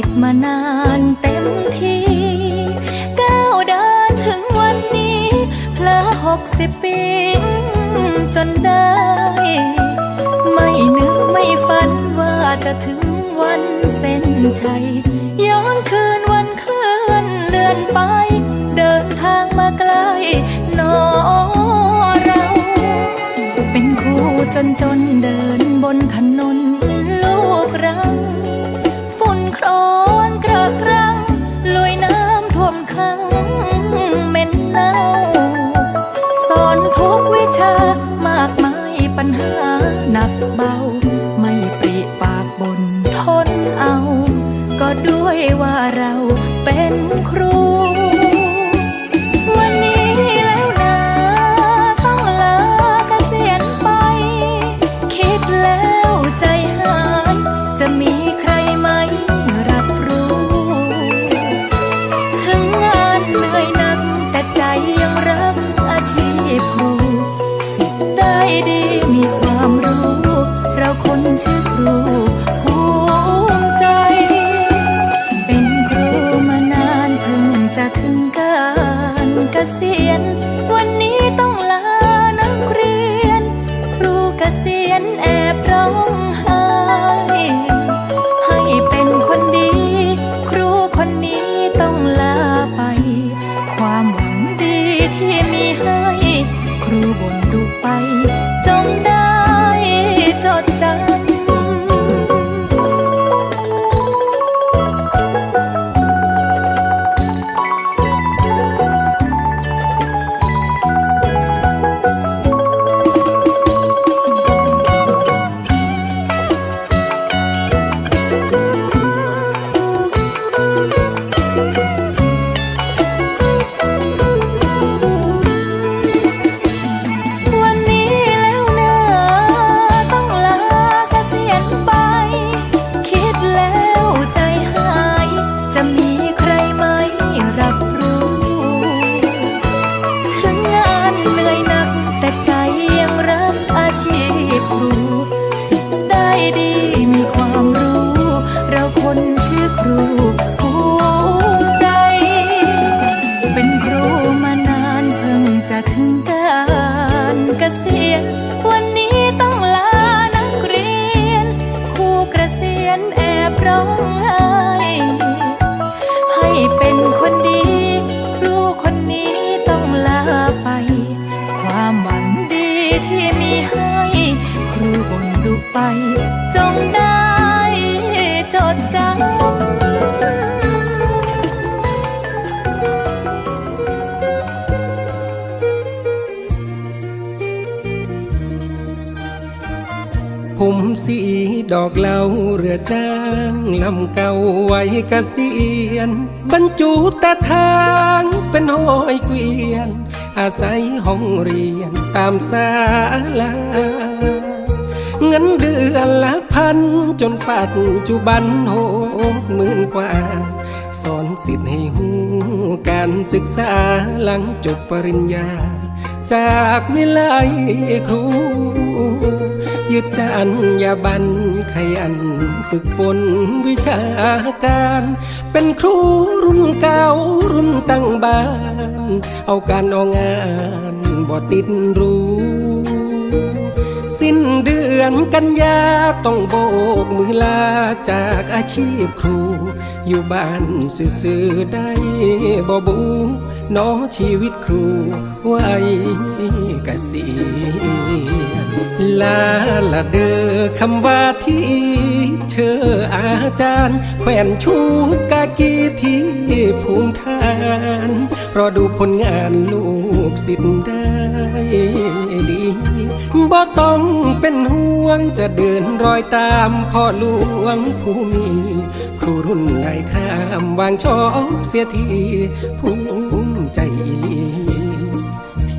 สิทธิ์มานานเต็มทีก้าวเดินถึงวันนี้เพลอหกสิบปี จนได้ ไม่นึกไม่ฝันว่าจะถึงวันเส้นชัย ย้อนคืนวันเคลื่อนเลื่อนไป เดินทางมาไกลหนอเรา เป็นคู่จนจนเดินบนถนนลูกรัง โครนกระกรังลุยน้ำท่วมขังเหม็นเน่าสอนทุกวิชามากมายปัญหาหนักเบา ไม่ปริปากบนทนเอา ก็ด้วยว่า จดจผมสีดอกเหลาเรือจ้างลำเก่าไว้เกษียณบรรจุตาทางเป็นห้อยเกวียน อาศัยห้องเรียนตามศาลา เงินเดือนละพัน จนปัจจุบันหกหมื่นกว่า สอนสิทธิ์ให้หูการศึกษาหลังจบปริญญา จากวิไลครู ยึดจรรยาบรรณขยันฝึกฝนวิชาการ เป็นครูรุ่นเก่ารุ่นตั้งบ้าน เอาการเอางานบ่ติดรู้ สิ้นเดือนกันยาต้องโบกมือลาจากอาชีพครู อยู่บ้านซื่อๆได้บ่บูน้อชีวิตครูไว้เกษียณลาละเดอคำว่าที่เธออาจารย์ แขวนชูกากีที่ภูมิฐาน รอดูผลงานลูกศิษย์ได้ดี บ่ต้องเป็นห่วงจะเดินรอยตามพ่อหลวงผู้มี ครูรุ่นนายข้ามวางช่องเสียทีภูมิใจลี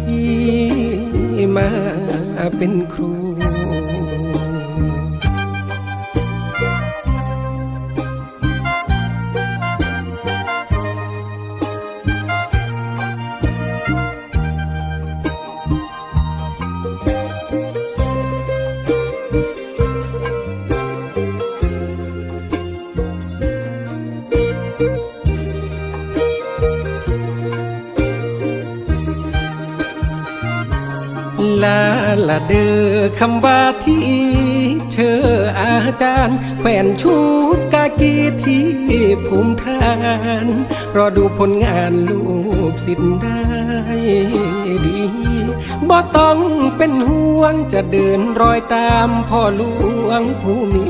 ที่มาเป็นครู ละเดือคำว่าที่เธออาจารย์ แขวนชุดกากีที่ภูมิฐาน รอดูผลงานลูกศิษย์ได้ดีบ่ต้องเป็นห่วงจะเดินรอยตามพ่อหลวงผู้มี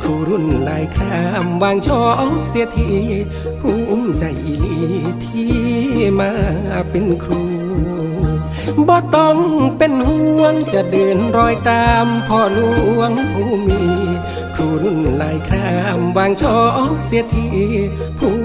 ครูรุ่นลายครามวางช่องเสียทีภูมิใจอีลีที่มาเป็นครู บ่ต้องเป็นห่วงจะเดินรอยตามพ่อหลวงผู้มี คุณหลายครามวางช่อเสียทีผู้